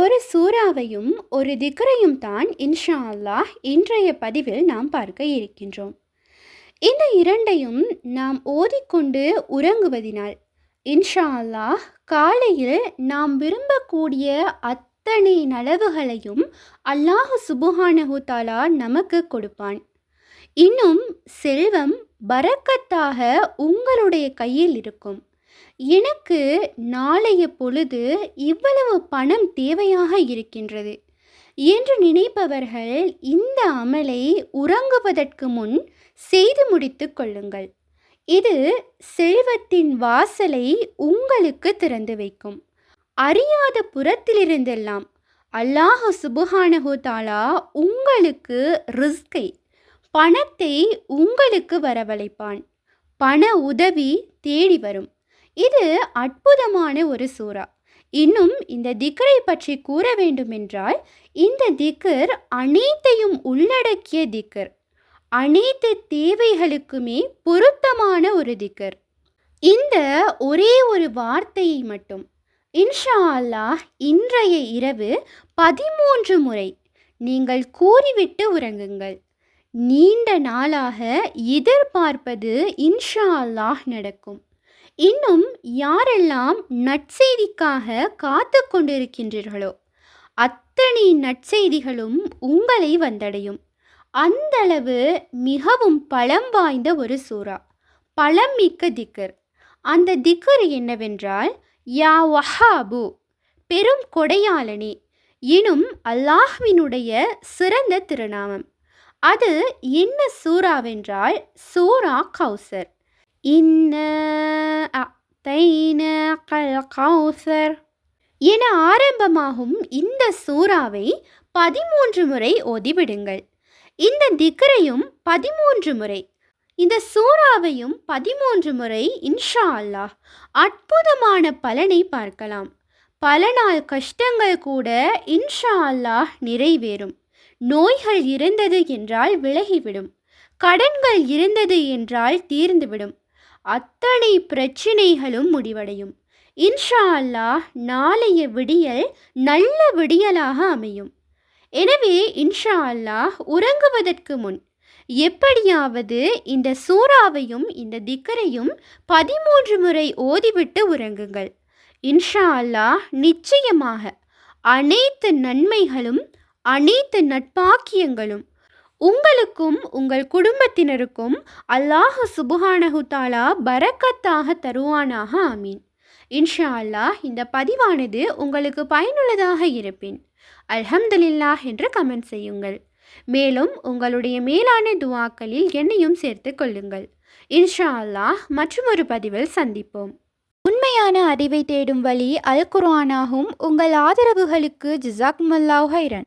ஒரு சூறாவையும் ஒரு திக்ரையும் தான் இன்ஷா அல்லாஹ் இன்றைய பதிவில் நாம் பார்க்க இருக்கின்றோம். இந்த இரண்டையும் நாம் ஓதிக்கொண்டு உறங்குவதினால் இன்ஷா அல்லாஹ் காலையில் நாம் விரும்பக்கூடிய அத்தனை நலவுகளையும் அல்லாஹ் சுபுஹானஹு நமக்கு கொடுப்பான். இன்னும் செல்வம் பரக்கத்தாக உங்களுடைய கையில் இருக்கும். எனக்கு நாளைய பொழுது இவ்வளவு பணம் தேவையாக இருக்கின்றது என்று நினைப்பவர்கள் இந்த அமலை உறங்குவதற்கு முன் செய்து முடித்து கொள்ளுங்கள். இது செல்வத்தின் வாசலை உங்களுக்கு திறந்து வைக்கும். அறியாத புறத்திலிருந்தெல்லாம் அல்லாஹ் சுபுஹானஹு தாலா உங்களுக்கு ரிஸ்கை பணத்தை உங்களுக்கு வரவழைப்பான். பண உதவி தேடி வரும். இது அற்புதமான ஒரு சூறா. இன்னும் இந்த திக்கரை பற்றி கூற வேண்டுமென்றால் இந்த திக்கர் அனைத்தையும் உள்ளடக்கிய திக்கர் அனைத்து தேவைகளுக்குமே பொருத்தமான ஒரு திக்கர் இந்த ஒரே ஒரு வார்த்தையை மட்டும். இன்ஷா அல்லாஹ் இன்றைய இரவு பதிமூன்று முறை நீங்கள் கூறிவிட்டு உறங்குங்கள். நீண்ட நாளாக எதிர்பார்ப்பது இன்ஷா அல்லாஹ் நடக்கும். இன்னும் யாரெல்லாம் நற்செய்திக்காக காத்து கொண்டிருக்கின்றீர்களோ அத்தனை நற்செய்திகளும் உங்களை வந்தடையும். அந்தளவு மிகவும் பலம் வாய்ந்த ஒரு சூறா பலம் மிக்க திக்கர். அந்த திக்கர் என்னவென்றால் யா வஹாபு பெரும் கொடையாளனே எனும் அல்லாஹ்வினுடைய சிறந்த திருநாமம். அது என்ன சூறாவென்றால் சூரா கௌசர். இன்ன கௌசர் என ஆரம்பமாகும் இந்த சூறாவை பதிமூன்று முறை ஒதிவிடுங்கள் இந்த திக்கரையும் பதிமூன்று முறை. இந்த சூறாவையும் பதிமூன்று முறை இன்ஷா அல்லாஹ் அற்புதமான பலனை பார்க்கலாம். பல நாள் கஷ்டங்கள் கூட இன்ஷா அல்லாஹ் நிறைவேறும். நோய்கள் இருந்தது என்றால் விலகிவிடும். கடன்கள் இருந்தது என்றால் தீர்ந்துவிடும். அத்தனை பிரச்சினைகளும் முடிவடையும். இன்ஷா அல்லாஹ் நாளைய விடியல் நல்ல விடியலாக அமையும். எனவே இன்ஷா அல்லாஹ் உறங்குவதற்கு முன் எப்படியாவது இந்த சூறாவையும் இந்த திக்கரையும் பதிமூன்று முறை ஓதிவிட்டு உறங்குங்கள். இன்ஷா அல்லாஹ் நிச்சயமாக அனைத்து நன்மைகளும் அனைத்து நட்பாக்கியங்களும் உங்களுக்கும் உங்கள் குடும்பத்தினருக்கும் அல்லாஹ் சுபுஹானஹு தாலா பரக்கத்தாக தருவானாக ஆமீன். இன்ஷா அல்லாஹ் இந்த பதிவானது உங்களுக்கு பயனுள்ளதாக இருப்பேன் அல்ஹம்துலில்லாஹ் என்று கமெண்ட் செய்யுங்கள். மேலும் உங்களுடைய மேலான துவாக்களில் என்னையும் சேர்த்து கொள்ளுங்கள். இன்ஷா அல்லாஹ் மற்றொரு பதிவில் சந்திப்போம். உண்மையான அறிவை தேடும் வழி அல் குர்ஆனாகும். உங்கள் ஆதரவுகளுக்கு ஜிசாக்மல்லாஹ் ஹைரன்